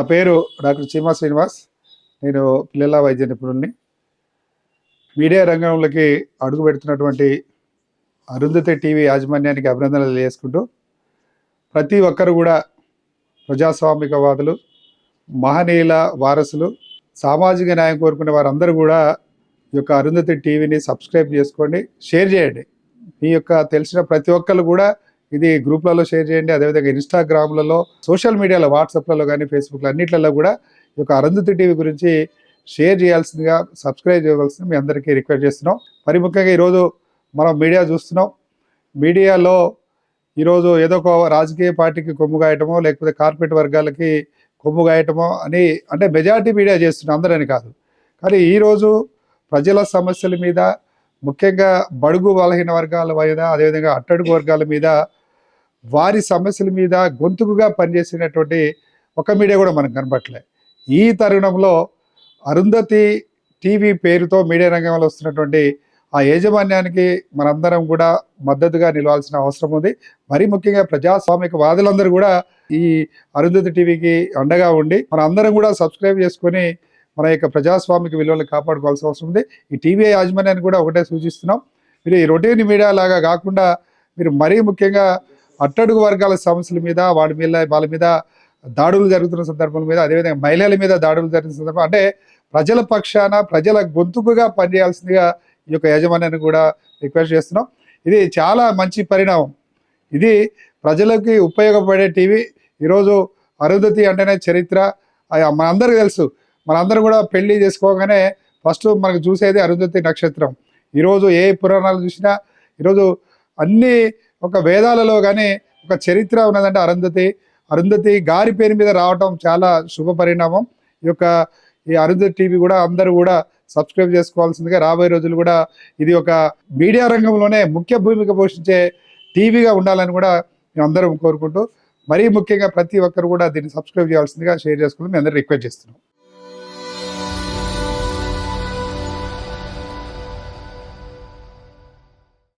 నా పేరు డాక్టర్ చీమా శ్రీనివాస్. నేను పిల్లల వైద్య నిపుణుల్ని. మీడియా రంగంలోకి అడుగు పెడుతున్నటువంటి అరుంధతి టీవీ యాజమాన్యానికి అభినందనలు చేసుకుంటూ ప్రతి ఒక్కరు కూడా ప్రజాస్వామికవాదులు మహనీయుల వారసులు సామాజిక న్యాయం కోరుకునే వారందరూ కూడా ఈ యొక్క అరుంధతి టీవీని సబ్స్క్రైబ్ చేసుకోండి షేర్ చేయండి. మీ యొక్క తెలిసిన ప్రతి ఒక్కరు కూడా ఇది గ్రూప్లలో షేర్ చేయండి. అదేవిధంగా ఇన్స్టాగ్రామ్లలో సోషల్ మీడియాలో వాట్సాప్లలో కానీ ఫేస్బుక్లో అన్నిట్లలో కూడా ఈ యొక్క అరుంధతి టీవీ గురించి షేర్ చేయాల్సిందిగా సబ్స్క్రైబ్ చేయవలసింది మీ అందరికీ రిక్వెస్ట్ చేస్తున్నాం. మరి ముఖ్యంగా ఈరోజు మనం మీడియా చూస్తున్నాం. మీడియాలో ఈరోజు ఏదో ఒక రాజకీయ పార్టీకి కొమ్ము గాయటమో లేకపోతే కార్పొరేట్ వర్గాలకి కొమ్ము గాయటమో అని అంటే మెజారిటీ మీడియా చేస్తున్నాం అందరని కాదు. కానీ ఈరోజు ప్రజల సమస్యల మీద ముఖ్యంగా బడుగు బలహీన వర్గాల మీద అదేవిధంగా అట్టడుగు వర్గాల మీద వారి సమస్యల మీద గొంతుకుగా పనిచేసినటువంటి ఒక మీడియా కూడా మనకు కనపట్లే. ఈ తరుణంలో అరుంధతి టీవీ పేరుతో మీడియా రంగంలో వస్తున్నటువంటి ఆ యాజమాన్యానికి మనందరం కూడా మద్దతుగా నిలవాల్సిన అవసరం ఉంది. మరి ముఖ్యంగా ప్రజాస్వామిక వాదులందరూ కూడా ఈ అరుంధతి టీవీకి అండగా ఉండి మన అందరం కూడా సబ్స్క్రైబ్ చేసుకొని మన యొక్క ప్రజాస్వామిక విలువలు కాపాడుకోవాల్సిన అవసరం ఉంది. ఈ టీవీ యాజమాన్యాన్ని కూడా ఒకటే సూచిస్తున్నాం. మీరు ఈ రొటీన్ మీడియా లాగా కాకుండా మీరు మరీ ముఖ్యంగా అట్టడుగు వర్గాల సమస్యల మీద వాడి మీద వాళ్ళ మీద దాడులు జరుగుతున్న సందర్భం మీద అదేవిధంగా మహిళల మీద దాడులు జరుగుతున్న సందర్భం అంటే ప్రజల పక్షాన ప్రజల గొంతుకుగా పనిచేయాల్సిందిగా ఈ యొక్క యాజమాన్యాన్ని కూడా రిక్వెస్ట్ చేస్తున్నాం. ఇది చాలా మంచి పరిణామం. ఇది ప్రజలకి ఉపయోగపడే టీవీ. ఈరోజు అరుంధతి అంటేనే చరిత్ర. మనందరికీ తెలుసు. మనందరూ కూడా పెళ్ళి చేసుకోగానే ఫస్ట్ మనకు చూసేది అరుంధతి నక్షత్రం. ఈరోజు ఏ పురాణాలు చూసినా ఈరోజు అన్ని ఒక వేదాలలో కానీ ఒక చరిత్ర ఉన్నదంటే అరుంధతి. అరుంధతి గారి పేరు మీద రావటం చాలా శుభ పరిణామం. ఈ యొక్క ఈ అరుంధతి టీవీ కూడా అందరూ కూడా సబ్స్క్రైబ్ చేసుకోవాల్సిందిగా రాబోయే రోజులు కూడా ఇది ఒక మీడియా రంగంలోనే ముఖ్య భూమిక పోషించే టీవీగా ఉండాలని కూడా మేము అందరం కోరుకుంటూ మరీ ముఖ్యంగా ప్రతి ఒక్కరు కూడా దీన్ని సబ్స్క్రైబ్ చేయాల్సిందిగా షేర్ చేసుకోవాలని మేము అందరూ రిక్వెస్ట్ చేస్తున్నాం.